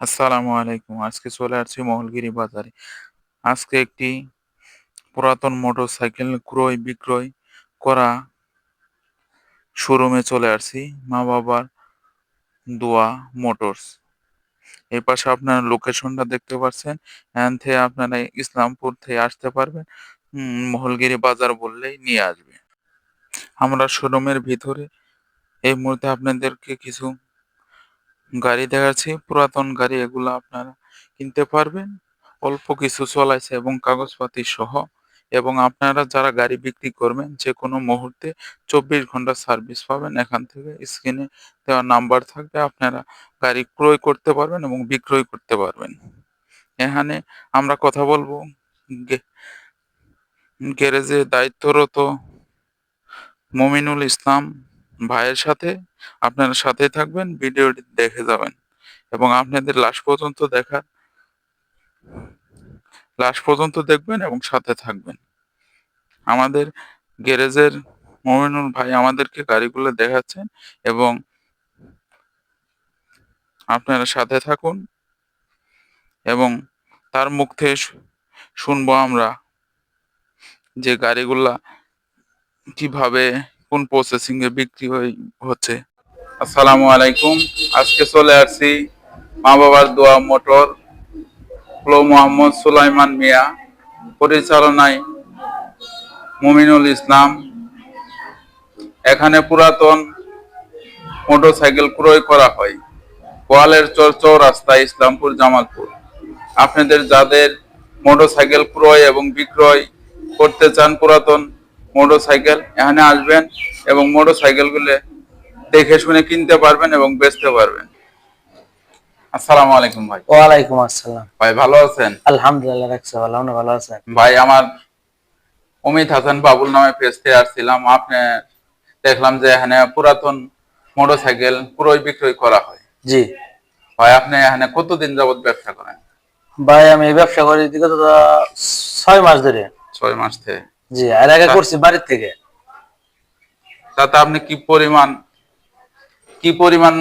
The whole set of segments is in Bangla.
আসসালামু আলাইকুম। আজকে চলে আসছি মহলগিরি বাজারে। আজকে একটি পুরাতন মোটরসাইকেল ক্রয় বিক্রয় করা শোরুমে চলে আসছি, মা বাবার দোয়া মোটরস। এই পাশে আপনারা লোকেশনটা দেখতে পাচ্ছেন। এখান থেকে আপনারা ইসলামপুর থেকে আসতে পারবেন। মহলগিরি বাজার বললেই নিয়ে আসবে। আমরা শোরুমের ভিতরে এই মুহূর্তে আপনাদেরকে কিছু গাড়ি দেখাচ্ছি, পুরাতন গাড়ি, এগুলো আপনারা কিনতে পারবেন। অল্প কিছু চলাইছে এবং কাগজপাতি সহ। এবং আপনারা যারা গাড়ি বিক্রি করবেন যে কোনো মুহূর্তে চব্বিশ ঘণ্টা সার্ভিস পাবেন। এখান থেকে স্ক্রিনে দেওয়া নাম্বার থাকবে, আপনারা গাড়ি ক্রয় করতে পারবেন এবং বিক্রয় করতে পারবেন। এখানে আমরা কথা বলব গ্যারেজে দায়িত্বরত মমিনুল ইসলাম। ভাইয়ের সাথে আপনারা সাথে থাকবেন, ভিডিওটি দেখে যাবেন। এবং আপনাদের লাস্ট পর্যন্ত দেখার লাস্ট পর্যন্ত দেখবেন এবং সাথে থাকবেন। আমাদের গ্যারেজের মমিনুল ভাই আমাদেরকে গাড়িগুলো দেখাচ্ছেন এবং আপনারা সাথে থাকুন এবং তার মুখ থেকে শুনব আমরা যে গাড়িগুলা কীভাবে কোন প্রসেসিং এ বিক্রি হচ্ছে। আসসালামু আলাইকুম। আজকে চলে আসছি মা বাবার দোয়া মোটর, হলো মোহাম্মদ সুলাইমান মিয়া, পরিচালনায় মুমিনুল ইসলাম। এখানে পুরাতন মোটরসাইকেল ক্রয় করা হয়। গোয়ালের চর চৌরাস্তা ইসলামপুর, জামালপুর। আপনাদের যাদের মোটরসাইকেল ক্রয় এবং বিক্রয় করতে চান পুরাতন মোটরসাইকেল এখানে আসবেন এবং মোটরসাইকেলগুলো দেখে শুনে কিনতে পারবেন এবং বেচতে পারবেন। আসসালামু আলাইকুম ভাই। ওয়ালাইকুম আসসালাম। ভাই ভালো আছেন? আলহামদুলিল্লাহ রাখছে ভালো। আপনি ভালো আছেন? ভাই আমার অমিত হাসান বাবুল নামে পেজতে আসছিলাম। আপনি দেখলাম যে এখানে পুরাতন মোটরসাইকেল ক্রয় বিক্রয় করা হয়। জি। ভাই আপনি এখানে কতদিন যাবত ব্যবসা করেন? ভাই আমি এই ব্যবসা করি বিগত ছয় মাস ধরে। ছয় মাস থেকে। জি আর আগে করছি বাড়ির থেকে। তাতে আপনি কি পরিমাণ কি পরিমাণ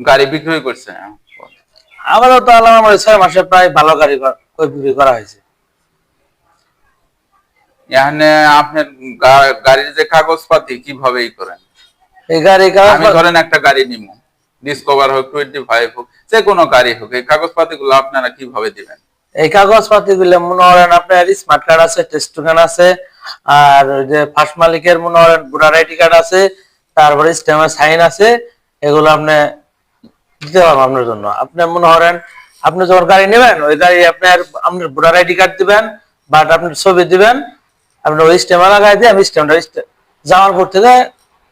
গাড়ি বিক্রয় করছেন? আমারও তো আমার ছয় মাসে প্রায় ভালো গাড়ি বিক্রি করা হয়েছে। এখানে আপনার গাড়ির যে কাগজপাতি কীভাবে ই করেন? এই গাড়ি আমি ধরেন একটা গাড়ি নিব ডিসকভার হোক টোয়েন্টি ফাইভ হোক যে কোনো গাড়ি হোক এই কাগজপাতি গুলো আপনারা কীভাবে দিবেন? এই কাগজ পাতি গুলো মনে করেন আপনার স্মার্ট কার্ড আছে টেস্ট আছে, আর যে ফার্স্ট মালিকের মনে করেন ভোটার আইডি কার্ড আছে, তারপরে স্টেমের সাইন আছে, এগুলো আপনি দিতে পারব আপনার জন্য। আপনি মনে করেন, আপনি যখন গাড়ি নেবেন, ওই গাড়ি আপনার আপনার ভোটার আইডি কার্ড দিবেন বাট আপনি ছবি দিবেন, আপনি ওই স্টেমে লাগাই দিয়ে আমি স্টেমটা যাওয়ার পর থেকে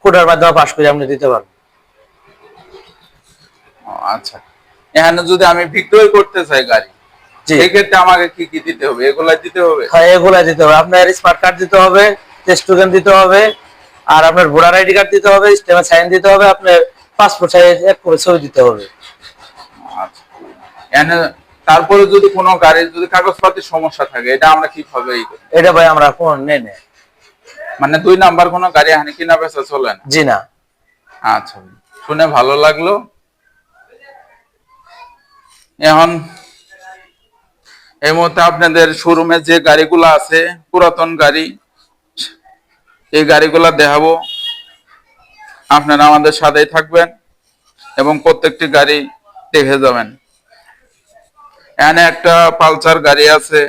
কোটার মাধ্যমে পাস করে আপনি দিতে পারবেন। আচ্ছা। এখানে যদি আমি বিক্রয় করতে চাই গাড়ি সেক্ষেত্রে আমাকে কি কি দিতে হবে? এগুলাই দিতে হবে? হ্যাঁ এগুলা দিতে হবে। আপনার স্মার্ট কার্ড দিতে হবে টেস্ট টোকেন দিতে হবে আর আপনার ভোটার আইডি কার্ড দিতে হবে স্টেমে সাইন দিতে হবে আপনার পাসপোর্ট সাইজ এক করে ছবি দিতে হবে। আচ্ছা। তারপরে যদি কোনো গাড়ির যদি কাগজপাতির সমস্যা থাকে এটা আমরা কীভাবে এটা ভাই আমরা কোন নেই মানে দুই নাম্বার কোনো গাড়ি এখানে কিনা বেচা চলে না? জি না। আচ্ছা। শুনে ভালো লাগল। এখন এই মুহূর্তে আপনাদের শোরুমে যে গাড়িগুলো আছে পুরাতন গাড়ি এই গাড়িগুলা দেখাবো। আপনারা আমাদের সাথেই থাকবেন এবং প্রত্যেকটি গাড়ি দেখে যাবেন। এখানে একটা পালসার গাড়ি আছে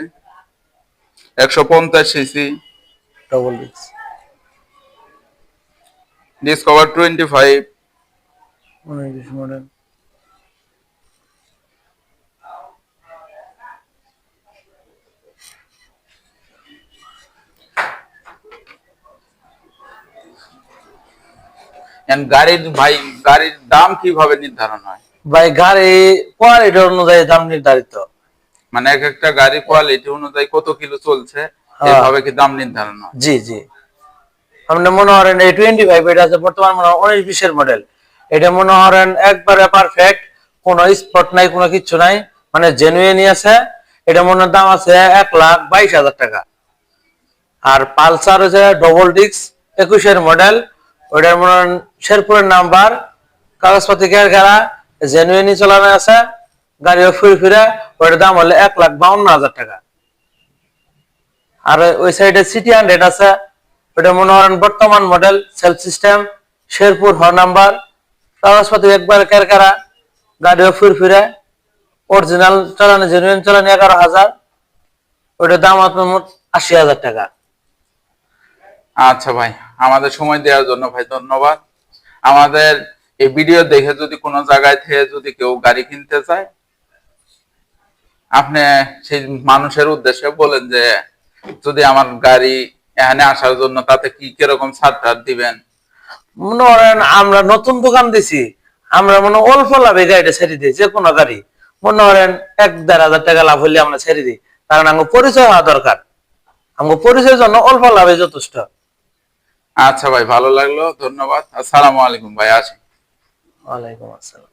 একশো পঞ্চাশ CC. Double discover twenty five model গাড়ির ভাই গাড়ির দাম কীভাবে নির্ধারণ হয়? ভাই গাড়ি কোয়ালিটি অনুযায়ী দাম নির্ধারিত। মানে এক একটা গাড়ির কোয়ালিটি অনুযায়ী কত কিলো চলছে হ্যাঁ। এভাবে কি দাম নির্ধারণ হয়? জি জি। আপনি মনে করেন এই টোয়েন্টি ফাইভ এটা আছে বর্তমান মনে হয় উনিশ বিশের মডেল এটা মনে করেন একবারে পারফেক্ট কোনো স্পট নাই কোনো কিছু নাই মানে জেনুইনই আছে। এটা মনে দাম আছে এক লাখ বাইশ হাজার টাকা। আর পালসার হচ্ছে ডবল ডিস্ক একুশের মডেল ওইটার মনে হয় শেরপুরের নাম্বার, কাগজপত্র কেয়ার খেলা জেনুইনই চালানো আছে গাড়ি ফুরে ফিরে ওটার দাম হলো এক লাখ বাউন্ন হাজার টাকা। আর ওই সাইডে সিটি হান্ড্রেড আছে ওটা মনে করেন বর্তমান মডেল সেলফ সিস্টেম শেরপুর হ নাম্বার কাগজপাতি একবার কেরকারা গাড়িও ফুর ফিরে অরিজিনাল চালানো জেনুইন চালানো এগারো হাজার ওটার দাম আপনার মোট আশি হাজার টাকা। আচ্ছা ভাই। আমাদের সময় দেওয়ার জন্য ভাই ধন্যবাদ। আমাদের এই ভিডিও দেখে যদি কোনো জায়গায় থেকে যদি কেউ গাড়ি কিনতে চায়, আপনি সেই মানুষের উদ্দেশ্যে বলেন যে, যদি আমার গাড়ি এখানে আসার জন্য তাতে কি কীরকম ছাড় দিবেন? মনে করেন আমরা নতুন দোকান দিছি, আমরা মনে অল্প লাভে গাড়িটা ছেড়ে দিই, যে কোনো গাড়ি। মনে করেন এক দেড় হাজার টাকা লাভ হলে আমরা ছেড়ে দিই। কারণ আমার পরিচয় হওয়া দরকার। আমার পরিচয়ের জন্য অল্প লাভে যথেষ্ট। আচ্ছা ভাই ভালো লাগল ধন্যবাদ। আসসালামু আলাইকুম ভাই আসি। ওয়ালাইকুম আসসালাম।